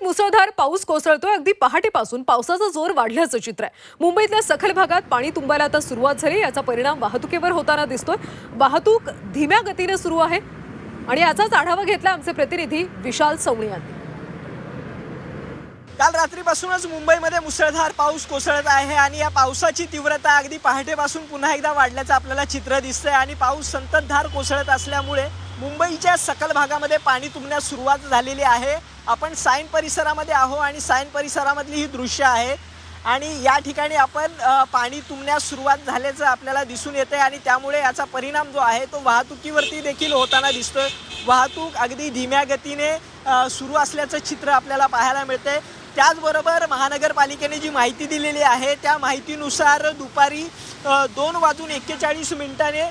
मुंबईत मुसळधार पाऊस कोसळतोय. अगदी पहाटेपासून पावसाचा जोर वाढल्याचं चित्र आहे. मुंबईतल्या सखल भागात पाणी तुंबायला आता सुरुवात झाली याचा परिणाम वाहतुकीवर होताना दिसतोय. वाहतूक धीम्या गतीने सुरू आहे. आणि याचाच आढावा घेतला आमचे प्रतिनिधी विशाल सवणी यांनी. काल रात्रीपासूनच मुंबईमध्ये मुसळधार पाऊस कोसळत आहे आणि या पावसाची तीव्रता अगदी पहाटेपासून पुन्हा एकदा वाढल्याचं आपल्याला चित्र दिसतंय. आणि पाऊस संततधार कोसळत असल्यामुळे मुंबईच्या सकल भागामध्ये पाणी तुंबण्यास सुरुवात झालेली आहे. आपण सायन परिसरामध्ये आहो आणि सायन परिसरामधली ही दृश्य आहे. आणि या ठिकाणी आपण पाणी तुंबण्यास सुरुवात झाल्याचं आपल्याला दिसून येते आणि त्यामुळे याचा परिणाम जो आहे तो वाहतुकीवरती देखील होताना दिसतोय. वाहतूक अगदी धीम्या गतीने सुरू असल्याचं चित्र आपल्याला पाहायला मिळते त्याचबरोबर महानगरपालिकेने जी माहिती दिलेली आहे त्या माहितीनुसार दुपारी दोन वाजून एक्केचाळीस मिनिटाने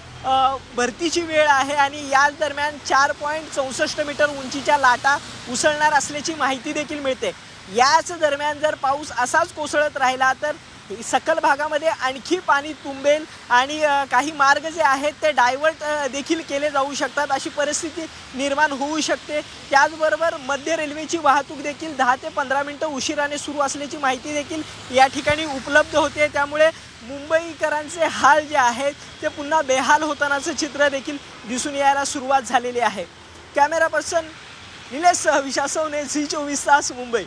भरतीची वेळ आहे आणि याच दरम्यान चार पॉईंट चौसष्ट मीटर उंचीच्या लाटा उसळणार असल्याची माहिती देखील मिळते. याच दरम्यान जर पाऊस असाच कोसळत राहिला तर सखल भागामध्ये आणखी पाणी तुंबेल आणि काही मार्ग जे आहेत ते डायव्हर्ट देखील केले जाऊ शकतात. अशी परिस्थिती निर्माण होऊ शकते. त्याचबरोबर मध्य रेल्वेची वाहतूक देखील दहा ते पंधरा मिनटं उशिराने सुरू असल्याची माहिती देखील या ठिकाणी उपलब्ध होते. त्यामुळे मुंबईकरांचे हाल जे आहेत ते पुन्हा बेहाल होतानाचं चित्र देखील दिसून यायला सुरुवात झालेली आहे. कॅमेरा पर्सन निलेश विशासवने झी चोवीस तास मुंबई.